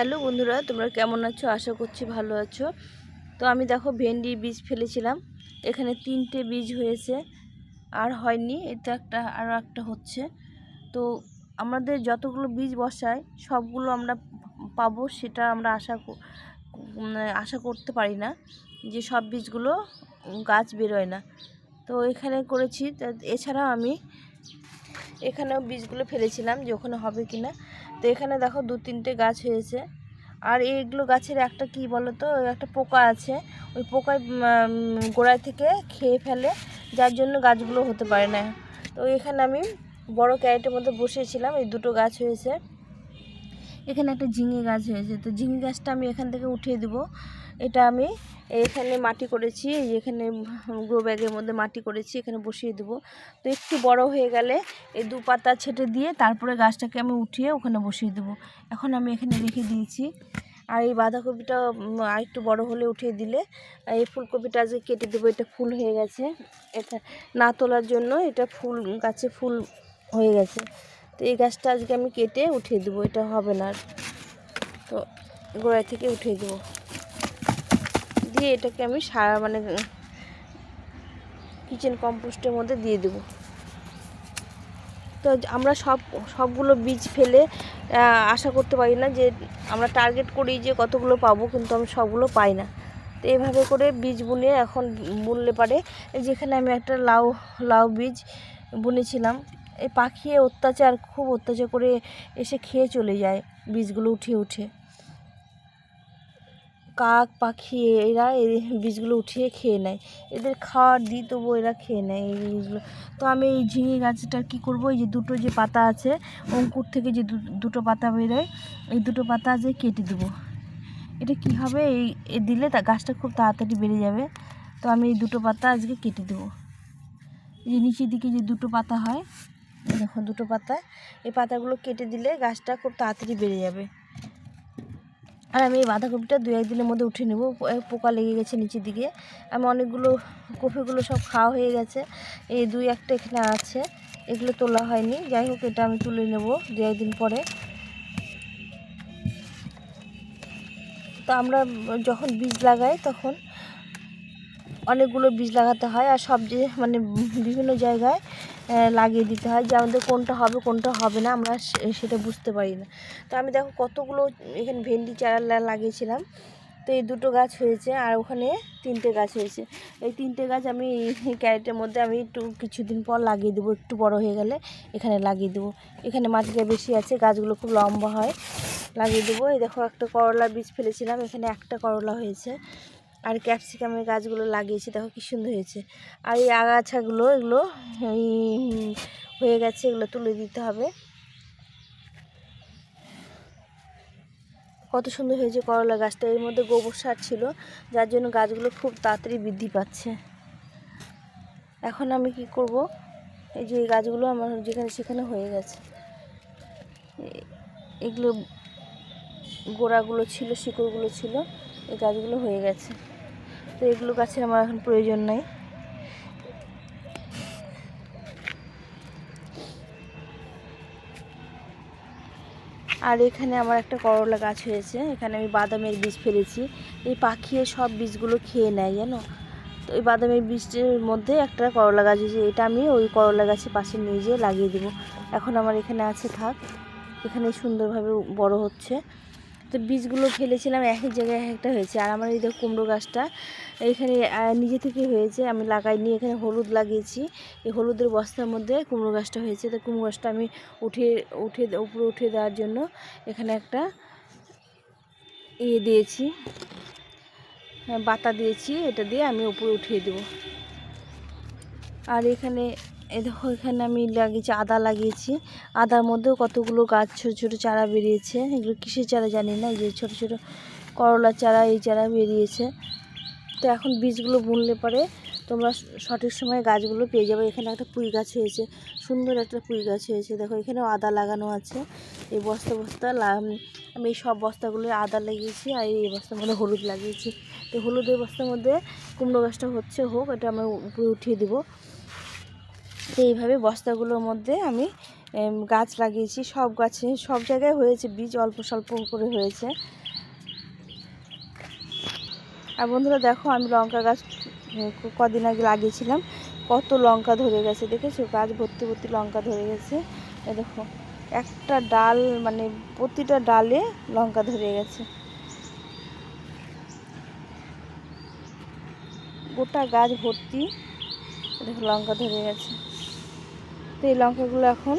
Hello বন্ধুরা, তোমরা কেমন আছো? আশা করছি ভালো আছো। তো আমি দেখো ভেন্ডি বীজ ফেলেছিলাম। এখানে তিনটে বীজ হয়েছে, আর হয়নি, এটা একটা আরও একটা হচ্ছে। তো আমাদের যতগুলো বীজ বসায়, সবগুলো আমরা পাবো, সেটা আমরা আশা আশা করতে পারি না যে সব বীজগুলো গাছ বেরোয় না। তো এখানে করেছি এছাড়াও আমি এখানেও বীজগুলো ফেলেছিলাম যে ওখানে হবে কি না তো এখানে দেখো দু তিনটে গাছ হয়েছে। আর এইগুলো গাছের একটা কি বলো তো একটা পোকা আছে। ওই পোকায় গোড়ায় থেকে খেয়ে ফেলে, যার জন্য গাছগুলো হতে পারে না। তো এখানে আমি বড় ক্যারেটের মধ্যে বসিয়েছিলাম, এই দুটো গাছ হয়েছে। এখানে একটা ঝিঙে গাছ হয়েছে। তো ঝিঙে গাছটা আমি এখান থেকে উঠিয়ে দেব। এটা আমি এখানে মাটি করেছি এখানে গ্রো ব্যাগের মধ্যে মাটি করেছি, এখানে বসিয়ে দেবো। তো একটু বড় হয়ে গেলে এই দু পাতা ছেটে দিয়ে তারপরে গাছটাকে আমি উঠিয়ে ওখানে বসিয়ে দেবো। এখন আমি এখানে রেখে দিয়েছি। আর এই বাঁধাকপিটা একটু বড় হলে উঠিয়ে দিলে এই ফুলকপিটা আজকে কেটে দেবো, এটা ফুল হয়ে গেছে। এটা না তোলার জন্য এটা ফুল, গাছে ফুল হয়ে গেছে। তো এই গাছটা আজকে আমি কেটে উঠিয়ে দেবো, এটা হবে না। তো গোড়ায় থেকে উঠিয়ে দেবো। দিয়ে এটাকে আমি সারা মানে কিচেন কম্পোস্টের মধ্যে দিয়ে দেবো। তো আমরা সব, সবগুলো বীজ ফেলে আশা করতে পারি না যে, আমরা টার্গেট করি যে কতগুলো পাবো, কিন্তু আমি সবগুলো পাই না। তো এইভাবে করে বীজ বুনে এখন বুনলে পারে। যেখানে আমি একটা লাউ লাউ বীজ বুনেছিলাম। এই পাখি অত্যাচার, খুব অত্যাচার করে এসে খেয়ে চলে যায় বীজগুলো উঠে উঠে কাক, পাখি, এরা এই বীজগুলো উঠিয়ে খেয়ে নেয়। এদের খাওয়ার দিই তবু এরা খেয়ে নেয় এই বীজগুলো তো আমি এই ঝিঙে গাছটা কি করব? এই যে দুটো যে পাতা আছে, অঙ্কুর থেকে যে দুটো পাতা বেরোয়, এই দুটো পাতা আজ কেটে দেবো। এটা কি হবে? এই দিলে তা গাছটা খুব তাড়াতাড়ি বেড়ে যাবে। তো আমি এই দুটো পাতা আজকে কেটে দেবো। এই যে নিচের দিকে যে দুটো পাতা হয় দেখো দুটো পাতা, এই পাতাগুলো কেটে দিলে গাছটা খুব তাড়াতাড়ি বেড়ে যাবে। আর আমি এই বাঁধাকপিটা দু একদিনের মধ্যে উঠে নেব। পোকা লেগে গেছে নিচের দিকে। আমি অনেকগুলো কপিগুলো সব খাওয়া হয়ে গেছে। এই দুই একটা এখানে আছে। এগুলো তোলা হয়নি। যাই হোক, এটা আমি তুলে নেব দু একদিন পরে। তো আমরা যখন বীজ লাগাই, তখন অনেকগুলো বীজ লাগাতে হয়। আর সব যে মানে বিভিন্ন জায়গায় লাগিয়ে দিতে হয় যে আমাদের কোনটা হবে কোনটা হবে না, আমরা সেটা বুঝতে পারি না। তো আমি দেখো কতগুলো এখানে ভেন্ডি চারা লাগিয়েছিলাম। তো এই দুটো গাছ হয়েছে আর ওখানে তিনটে গাছ হয়েছে। এই তিনটে গাছ আমি ক্যারেটের মধ্যে আমি একটু কিছুদিন পর লাগিয়ে দেবো, একটু বড় হয়ে গেলে এখানে লাগিয়ে দেবো। এখানে মাটিটা বেশি আছে, গাছগুলো খুব লম্বা হয়, লাগিয়ে দেবো। এই দেখো একটা করলা বীজ ফেলেছিলাম, এখানে একটা করলা হয়েছে। আর ক্যাপসিকামের গাছগুলো লাগিয়েছি, দেখো কি সুন্দর হয়েছে। আর এই আগাছাগুলো, এগুলো হয়ে গেছে, এগুলো তুলে দিতে হবে। কত সুন্দর হয়েছে করলা গাছটা, এর মধ্যে গোবর সার ছিল, যার জন্য গাছগুলো খুব তাড়াতাড়ি বৃদ্ধি পাচ্ছে। এখন আমি কি করব? এই যে এই গাছগুলো আমার যেখানে সেখানে হয়ে গেছে। এগুলো গোড়াগুলো ছিল, শিকড়গুলো ছিল। এই গাছগুলো হয়ে গেছে। তো এগুলো গাছের আমার এখন প্রয়োজন নাই। আর এখানে আমার একটা করলা গাছ হয়েছে। এখানে আমি বাদামের বীজ ফেলেছি। এই পাখিয়ে সব বীজগুলো খেয়ে নেয়, জানো? তো ওই বাদামের বীজের মধ্যে একটা করলা গাছ হয়েছে। এটা আমি ওই করলা গাছের পাশে নিয়ে যেয়ে লাগিয়ে দেবো। এখন আমার এখানে আছে, থাক। এখানে সুন্দরভাবে বড় হচ্ছে। তো বীজগুলো ফেলেছিলাম, এক এক জায়গায় এক একটা হয়েছে। আর আমার এই দেখো কুমড়ো গাছটা, এখানে নিজে থেকে হয়েছে, আমি লাগাইনি, এখানে হলুদ লাগিয়েছি। এই হলুদের বস্তার মধ্যে কুমড়ো গাছটা হয়েছে। তো কুমড়ো গাছটা আমি উঠে উঠে উপরে উঠে দেওয়ার জন্য এখানে একটা ইয়ে দিয়েছি, বাতা দিয়েছি, এটা দিয়ে আমি উপরে উঠিয়ে দেবো। আর এখানে এ দেখো, এখানে আমি লাগিয়েছি, আদা লাগিয়েছি। আদার মধ্যেও কতগুলো গাছ, ছোটো ছোটো চারা বেরিয়েছে। এগুলো কিসের চারা জানি না যে ছোটো ছোটো করলা চারা, এই চারা বেরিয়েছে। তো এখন বীজগুলো বুনলে পরে তোমরা সঠিক সময়ে গাছগুলো পেয়ে যাবে। এখানে একটা পুঁই গাছ হয়েছে, সুন্দর একটা পুঁই গাছ হয়েছে। দেখো, এখানেও আদা লাগানো আছে। এই বস্তা বস্তা আমি এই সব বস্তাগুলো, আদা লাগিয়েছি আর এই বস্তার মধ্যে হলুদ লাগিয়েছি। তো হলুদের বস্তার মধ্যে কুমড়ো গাছটা হচ্ছে, হোক, এটা আমি উপরে উঠিয়ে দেবো। তো এইভাবে বস্তাগুলোর মধ্যে আমি গাছ লাগিয়েছি। সব গাছে, সব জায়গায় হয়েছে বীজ, অল্প স্বল্প করে হয়েছে। আর বন্ধুরা দেখো, আমি লঙ্কা গাছ কদিন আগে লাগিয়েছিলাম। কত লঙ্কা ধরে গেছে, দেখেছ? গাছ ভর্তি ভর্তি লঙ্কা ধরে গেছে। এ দেখো, একটা ডাল মানে প্রতিটা ডালে লঙ্কা ধরে গেছে। গোটা গাছ ভর্তি দেখো লঙ্কা ধরে গেছে। তো এই লঙ্কাগুলো এখন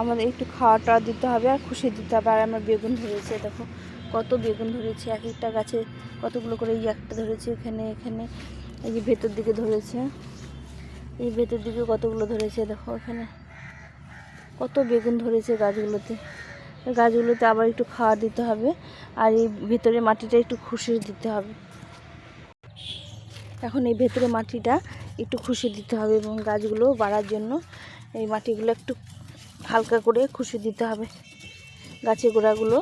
আমাদের একটু খাওয়া টাওয়া দিতে হবে আর খুশি দিতে হবে। আর আমার বেগুন ধরেছে দেখো কত বেগুন ধরেছে, এক একটা গাছে কতগুলো করে এই একটা ধরেছে, এখানে এখানে, এই যে ভেতর দিকে ধরেছে, এই ভেতর দিকে কতগুলো ধরেছে দেখো এখানে কত বেগুন ধরেছে গাছগুলোতে। গাছগুলোতে আবার একটু খাওয়া দিতে হবে আর এই ভেতরে মাটিটা একটু খুশি দিতে হবে। এখন এই ভেতরে মাটিটা একটু খুশি দিতে হবে এবং গাছগুলো বাড়ার জন্য এই মাটিগুলো একটু হালকা করে খুশি দিতে হবে। গাছের গোড়াগুলো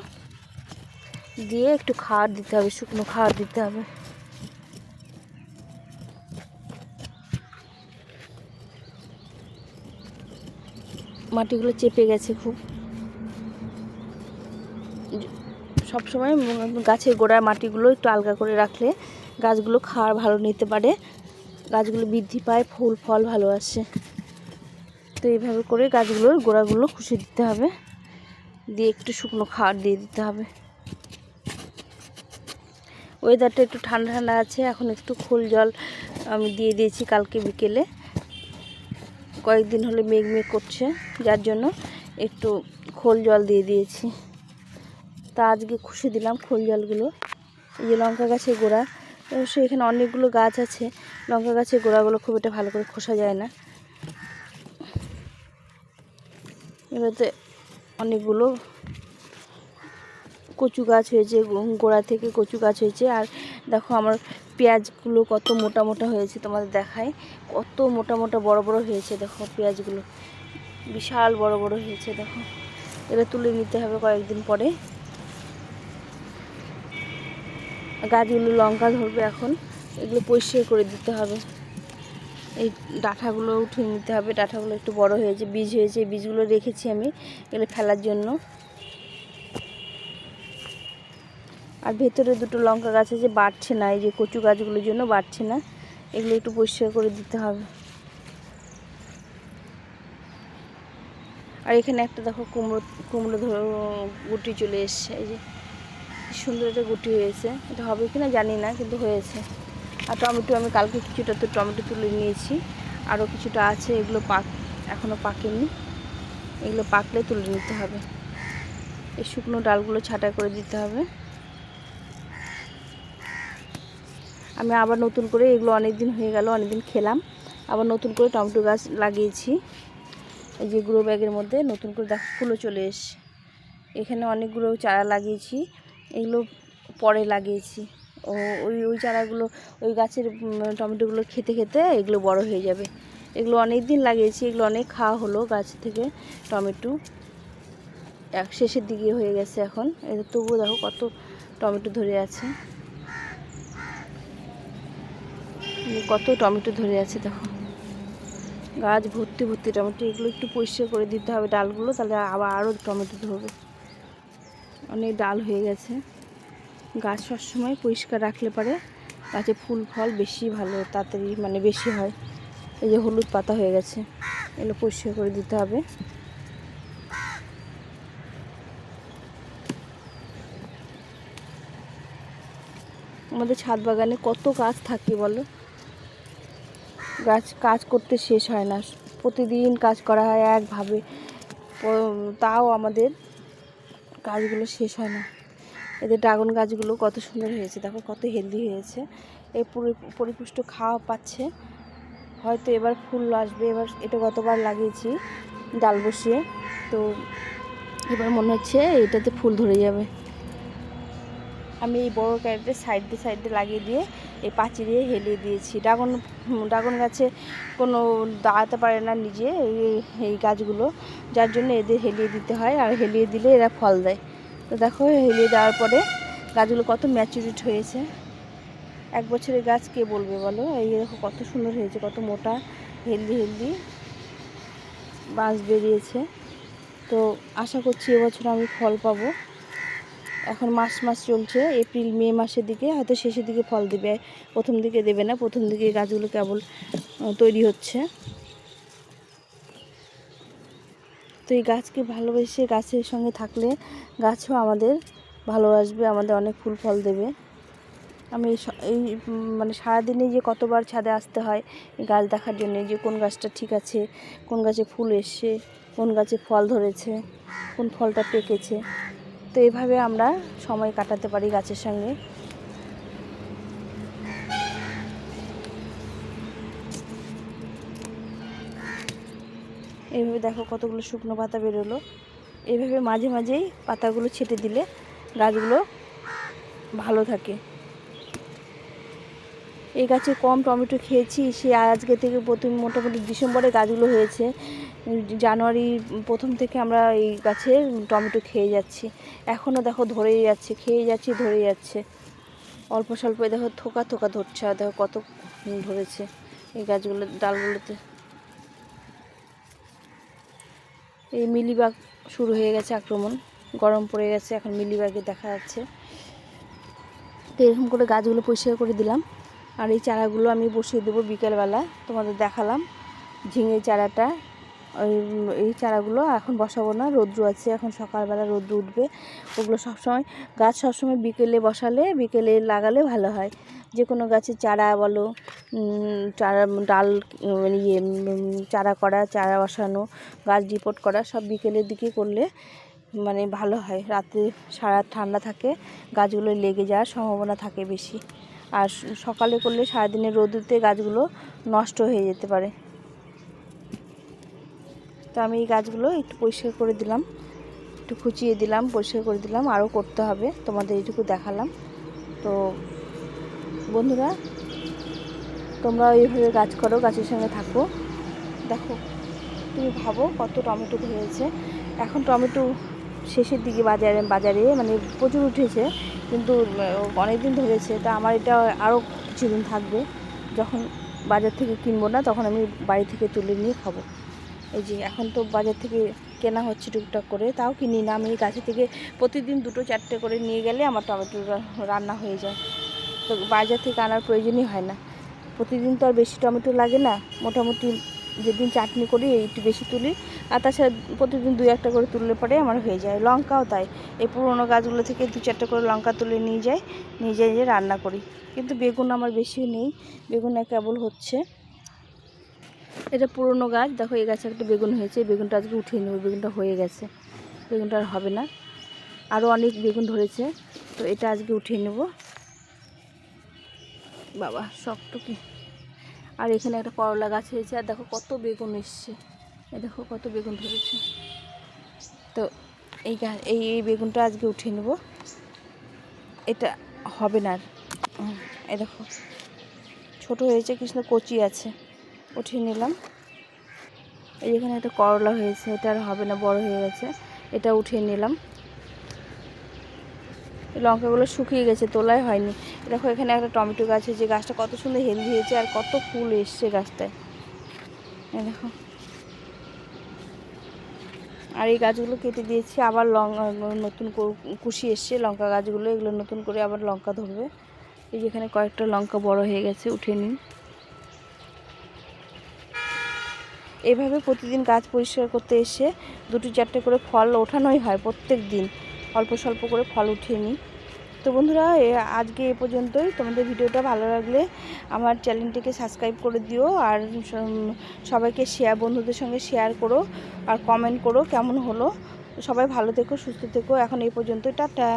দিয়ে একটু খাওয়ার দিতে হবে, শুকনো খাওয়ার দিতে হবে। মাটিগুলো চেপে গেছে খুব। সব সময় গাছের গোড়ার মাটিগুলো একটু আলগা করে রাখলে গাছগুলো খাওয়ার ভালো নিতে পারে। গাছগুলো বৃদ্ধি পায়, ফুল, ফল ভালো আসে। এইভাবে করে গাছগুলোর গোড়াগুলো খুশি দিতে হবে। দিয়ে একটু শুকনো খাবার দিয়ে দিতে হবে। ওয়েদারটা একটু ঠান্ডা ঠান্ডা আছে, এখন একটু খোল জল আমি দিয়ে দিয়েছি কালকে বিকেলে। কয়েকদিন হলে মেঘ মেঘ করছে, যার জন্য একটু খোল জল দিয়ে দিয়েছি। তা আজকে খুশি দিলাম খোল জলগুলো। এই যে লঙ্কা গাছের গোড়া, অবশ্য এখানে অনেকগুলো গাছ আছে, লঙ্কা গাছের গোড়াগুলো খুব একটা ভালো করে খোসা যায় না। এবারে অনেকগুলো কচু গাছ হয়েছে গোড়া থেকে কচু গাছ হয়েছে। আর দেখো আমার পেঁয়াজগুলো কত মোটা মোটা হয়েছে তোমাদের দেখায় কত মোটা মোটা বড় বড় হয়েছে দেখো পেঁয়াজগুলো। বিশাল বড় বড় হয়েছে দেখো। এটা তুলে নিতে হবে কয়েকদিন পরে। গাছগুলো লঙ্কা ধরবে এখন। এগুলো পরিষ্কার করে দিতে হবে। এই ডাঁঠাগুলো উঠিয়ে নিতে হবে। ডাঁঠাগুলো একটু বড় হয়েছে, বীজ হয়েছে বীজগুলো রেখেছি আমি এগুলো ফেলার জন্য। আর ভেতরে দুটো লঙ্কা গাছ আছে, বাড়ছে না, এই যে কচু গাছগুলোর জন্য বাড়ছে না। এগুলো একটু পরিষ্কার করে দিতে হবে। আর এখানে একটা দেখো কুমড়ো কুমড়ো ধরো গুটি চলে এসছে, এই যে। সুন্দর একটা গুটি হয়েছে। এটা হবে কি না জানি না, কিন্তু হয়েছে। আর টমেটো আমি কালকে কিছুটা তো টমেটো তুলে নিয়েছি। আরও কিছুটা আছে, এগুলো পাক এখনও পাকেনি। এগুলো পাকলে তুলে নিতে হবে। এই শুকনো ডালগুলো ছাঁটা করে দিতে হবে। আমি আবার নতুন করে, এগুলো অনেক দিন হয়ে গেল অনেক দিন খেলাম। আবার নতুন করে টমেটো গাছ লাগিয়েছি। এই যে গ্রো ব্যাগের মধ্যে নতুন করে দেখো, ফুলও চলে এসছে। এখানে অনেকগুলো চারা লাগিয়েছি, এগুলো পরে লাগিয়েছি। ও, ওই ওই চারাগুলো, ওই গাছের টমেটোগুলো খেতে খেতে এগুলো বড় হয়ে যাবে। এগুলো অনেক দিন লাগিয়েছি, এগুলো অনেক খাওয়া হলো গাছ থেকে টমেটো। এক শেষের দিকে হয়ে গেছে এখন। এদের তবুও দেখো কত টমেটো ধরে আছে। কত টমেটো ধরে আছে দেখো। গাছ ভর্তি ভর্তি টমেটো, এগুলো একটু পরিষ্কার করে দিতে হবে ডালগুলো, তাহলে আবার আরও টমেটো ধরবে। অনেক ডাল হয়ে গেছে। গাছ সবসময় পরিষ্কার রাখলে পারে গাছে ফুল, ফল বেশি ভালো, তাড়াতাড়ি মানে বেশি হয়। এই যে হলুদ পাতা হয়ে গেছে, এগুলো পরিষ্কার করে দিতে হবে। আমাদের ছাদ বাগানে কত গাছ থাকে বলো? গাছ কাজ করতে শেষ হয় না। প্রতিদিন কাজ করা হয় একভাবে তাও আমাদের কাজগুলো শেষ হয় না। এদের ড্রাগন গাছগুলো কত সুন্দর হয়েছে, দেখো কত হেলদি হয়েছে। পরি- পরিপুষ্ট খাওয়া পাচ্ছে। হয়তো এবার ফুল আসবে, এবার এটা গতবার লাগিয়েছি ডাল বসিয়ে। তো এবার মনে হচ্ছে এটাতে ফুল ধরে যাবে। আমি এই বড় ক্যারেটে সাইড দিয়ে সাইড দিয়ে লাগিয়ে দিয়ে এই পাঁচি দিয়ে হেলিয়ে দিয়েছি। ড্রাগন ড্রাগন গাছে কোনো দাঁড়াতে পারে না নিজে এই গাছগুলো। যার জন্য এদের হেলিয়ে দিতে হয়, আর হেলিয়ে দিলে এরা ফল দেয়। তো দেখো, হেলিয়ে দেওয়ার পরে গাছগুলো কত ম্যাচুরিট হয়েছে। এক বছরের গাছ কে বলবে বলো? এই দেখো, কত সুন্দর হয়েছে, কত মোটা হেলদি হেলদি বাঁশ বেরিয়েছে। তো আশা করছি এবছর আমি ফল পাবো। এখন মাস মাস চলছে, এপ্রিল, মে মাসের দিকে, হয়তো শেষের দিকে ফল দেবে। প্রথম দিকে দেবে না, প্রথম দিকে গাছগুলো কেবল তৈরি হচ্ছে। তো এই গাছকে ভালোবেসে গাছের সঙ্গে থাকলে গাছও আমাদের ভালোবাসবে, আমাদের অনেক ফুল ফল দেবে। আমি এই মানে সারাদিনে যে কতবার ছাদে আসতে হয় গাছ দেখার জন্য যে কোন গাছটা ঠিক আছে, কোন গাছে ফুল এসছে, কোন গাছে ফল ধরেছে, কোন ফলটা পেকেছে, তো এইভাবে আমরা সময় কাটাতে পারি গাছের সঙ্গে। এইভাবে দেখো কতগুলো শুকনো পাতা বেরোলো। এইভাবে মাঝে মাঝেই পাতাগুলো ছেটে দিলে গাছগুলো ভালো থাকে। এই গাছে কম টমেটো খেয়েছি, সে আজকে থেকে প্রথম মোটামুটি ডিসেম্বরে গাছগুলো হয়েছে। জানুয়ারি প্রথম থেকে আমরা এই গাছে টমেটো খেয়ে যাচ্ছি। এখনও দেখো ধরেই যাচ্ছে, খেয়ে যাচ্ছি, ধরেই যাচ্ছে। অল্প স্বল্প দেখো থোকা থোকা ধরছে দেখো কত ধরেছে এই গাছগুলো, ডালগুলোতে। এই মিলিবাগ শুরু হয়ে গেছে আক্রমণ। গরম পড়ে গেছে, এখন মিলিবাগে দেখা যাচ্ছে। তো এরকম করে গাছগুলো পরিষ্কার করে দিলাম। আর এই চারাগুলো আমি বসিয়ে দেবো বিকেলবেলা, তোমাদের দেখালাম। ঝিঙে চারাটা এই চারাগুলো এখন বসাবো না, রৌদ্র আছে, এখন সকালবেলা রৌদ্র উঠবে। ওগুলো সবসময়, গাছ সবসময় বিকেলে বসালে, বিকেলে লাগালে ভালো হয়। যে কোনো গাছের চারা বলো চারা, ডাল ইয়ে চারা করা, চারা বসানো, গাছ রিপোর্ট করা, সব বিকেলের দিকে করলে মানে ভালো হয়। রাতে সারা ঠান্ডা থাকে, গাছগুলো লেগে যাওয়ার সম্ভাবনা থাকে বেশি। আর সকালে করলে সারাদিনের রোদুতে গাছগুলো নষ্ট হয়ে যেতে পারে। তো আমি এই গাছগুলো একটু পরিষ্কার করে দিলাম, একটু খুঁচিয়ে দিলাম, পরিষ্কার করে দিলাম, আরও করতে হবে। তোমাদের এইটুকু দেখালাম। তো বন্ধুরা তোমরা এইভাবে গাছ করো, গাছের সঙ্গে থাকো। দেখো, তুমি ভাবো কত টমেটো হয়েছে এখন টমেটো শেষের দিকে বাজারে বাজারে মানে প্রচুর উঠেছে, কিন্তু অনেক দিন ধরেছে। তা আমার এটা আরও কিছুদিন থাকবে। যখন বাজার থেকে কিনবো না, তখন আমি বাড়ি থেকে তুলে নিয়ে খাব। এই যে, এখন তো বাজার থেকে কেনা হচ্ছে টুকটাক করে, তাও কিনি না। আমি গাছে থেকে প্রতিদিন দুটো, চারটে করে নিয়ে গেলে আমার টমেটো রান্না হয়ে যায়। তো বাজার থেকে আনার প্রয়োজনই হয় না। প্রতিদিন তো আর বেশি টমেটো লাগে না। মোটামুটি যেদিন চাটনি করি, একটু বেশি তুলি। আর তাছাড়া প্রতিদিন দুই একটা করে তুললে পরে আমার হয়ে যায়। লঙ্কাও তাই। এই পুরোনো গাছগুলো থেকে দু চারটে করে লঙ্কা তুলে নিয়ে যাই। নিয়ে যাই রান্না করি। কিন্তু বেগুন আমার বেশি নেই। বেগুন কেবল হচ্ছে। এটা পুরোনো গাছ। দেখো, এই গাছে একটা বেগুন হয়েছে। বেগুনটা আজকে উঠিয়ে নেব। বেগুনটা হয়ে গেছে। বেগুনটা আর হবে না। আরও অনেক বেগুন ধরেছে। তো এটা আজকে উঠিয়ে নেব। বাবা, শক্ত কি? আর এখানে একটা করলা গাছ হয়েছে, আর দেখো কত বেগুন এসছে। এই দেখো কত বেগুন ধরেছে। তো এই গা- এই এই বেগুনটা আজকে উঠিয়ে নেব। এটা হবে না আর। এই দেখো, ছোট হয়েছে, কৃষ্ণ কচি আছে। উঠিয়ে নিলাম। এই এখানে একটা করলা হয়েছে, এটা আর হবে না, বড় হয়ে গেছে। এটা উঠিয়ে নিলাম। লঙ্কাগুলো শুকিয়ে গেছে তোলাই হয়নি। দেখো এখানে একটা টমেটো গাছ হয়েছে, গাছটা কত সুন্দর হেলদি হয়েছে আর কত ফুল এসছে গাছটায়। দেখো। আর এই গাছগুলো কেটে দিয়েছি, আবার লং, নতুন কুশি এসছে, লঙ্কা গাছগুলো, এগুলো নতুন করে আবার লঙ্কা ধরবে। এই যেখানে কয়েকটা লঙ্কা বড় হয়ে গেছে, উঠে নিন। এভাবে প্রতিদিন গাছ পরিষ্কার করতে এসে দুটো চারটে করে ফল ওঠানোই হয় প্রত্যেক দিন। অল্প স্বল্প করে ফল উঠিয়ে নিই। তো বন্ধুরা আজকে এ পর্যন্তই। তোমাদের ভিডিওটা ভালো লাগলে আমার চ্যানেলটিকে সাবস্ক্রাইব করে দিও আর সবাইকে শেয়ার বন্ধুদের সঙ্গে শেয়ার করো আর কমেন্ট করো কেমন হলো। সবাই ভালো থেকো, সুস্থ থেকো। এখন এই পর্যন্তই। টাটা।